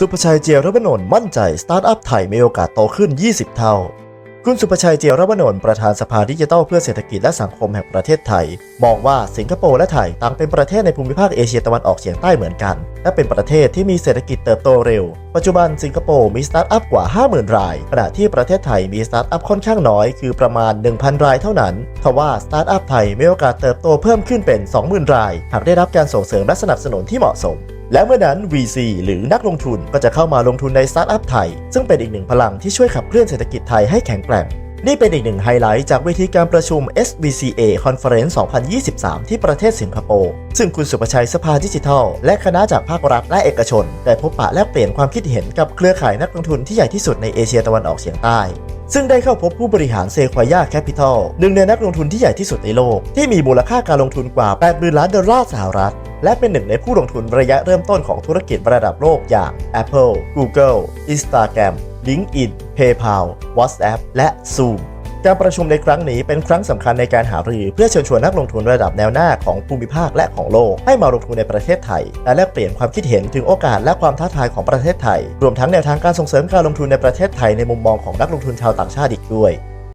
สุภชัยเจียรวนนท์มั่นใจสตาร์ทอัพไทยมีโอกาสโตขึ้น 20 เท่า คุณสุภชัยเจียรวนนท์ประธานสภาดิจิทัลเพื่อเศรษฐกิจและสังคมแห่งประเทศไทย มองว่าสิงคโปร์และไทยต่างเป็นประเทศในภูมิภาคเอเชียตะวันออกเฉียงใต้เหมือนกัน และเป็นประเทศที่มีเศรษฐกิจเติบโตเร็ว ปัจจุบันสิงคโปร์มีสตาร์ทอัพกว่า 50,000 ราย ขณะที่ประเทศไทยมีสตาร์ทอัพค่อนข้างน้อย คือประมาณ 1,000 รายเท่านั้นทว่าสตาร์ทอัพไทยมีโอกาสเติบโตเพิ่มขึ้นเป็น 20,000 ราย หากได้รับการส่งเสริมและสนับสนุนที่เหมาะสม และเมื่อนั้น VC หรือนักลงทุนก็จะเข้ามาลงทุนในสตาร์ทอัพไทย ซึ่งเป็นอีกหนึ่งพลังที่ช่วยขับเคลื่อนเศรษฐกิจไทยให้แข็งแกร่ง นี่เป็นอีกหนึ่งไฮไลท์จากเวทีการประชุม SBCA Conference 2023 ที่ประเทศสิงคโปร์ ซึ่งคุณสุประชัยสภาดิจิทัล และคณะจากภาครัฐและเอกชน ได้พบปะแลกเปลี่ยนความคิดเห็นกับเครือข่ายนักลงทุนที่ใหญ่ที่สุดในเอเชียตะวันออกเฉียงใต้ซึ่งได้เข้าพบผู้บริหารเซควายาแคปิตอลหนึ่งในนักลงทุนที่ใหญ่ที่สุดในโลก ที่มีมูลค่าการลงทุนกว่า 8 0 0 0 ล้านดอลลาร์สหรัฐ และเป็นหนึ่งในผู้ลงทุนระยะเริ่มต้นของธุรกิจระดับโลกอย่าง Apple, Google, Instagram, LinkedIn, PayPal, WhatsApp และ Zoom การประชุมในครั้งนี้เป็นครั้งสำคัญในการหารือเพื่อเชิญชวนนักลงทุนระดับแนวหน้าของภูมิภาคและของโลก ให้มาลงทุนในประเทศไทย และแลกเปลี่ยนความคิดเห็นถึงโอกาสและความท้าทายของประเทศไทย รวมทั้งแนวทางการส่งเสริมการลงทุนในประเทศไทยในมุมมองของนักลงทุนชาวต่างชาติอีกด้วย